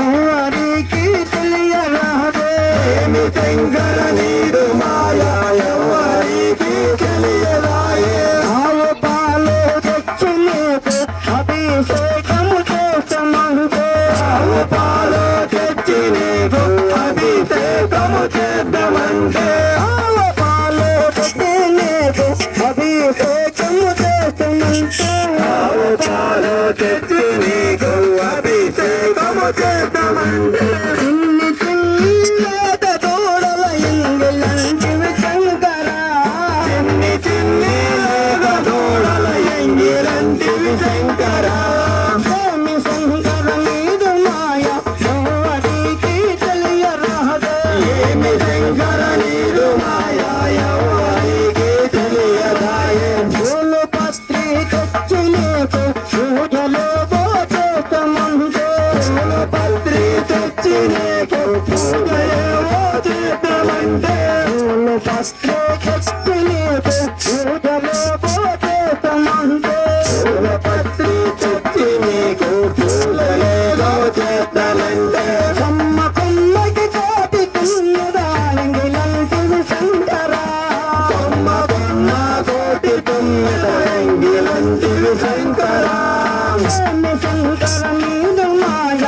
Uh-huh. Rotterdam శంకరా శంకర మీద మాయ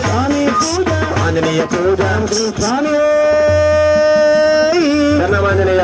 స్వామి పూజ. ఆంజనేయ పూజ. స్వామి ఆంజనేయ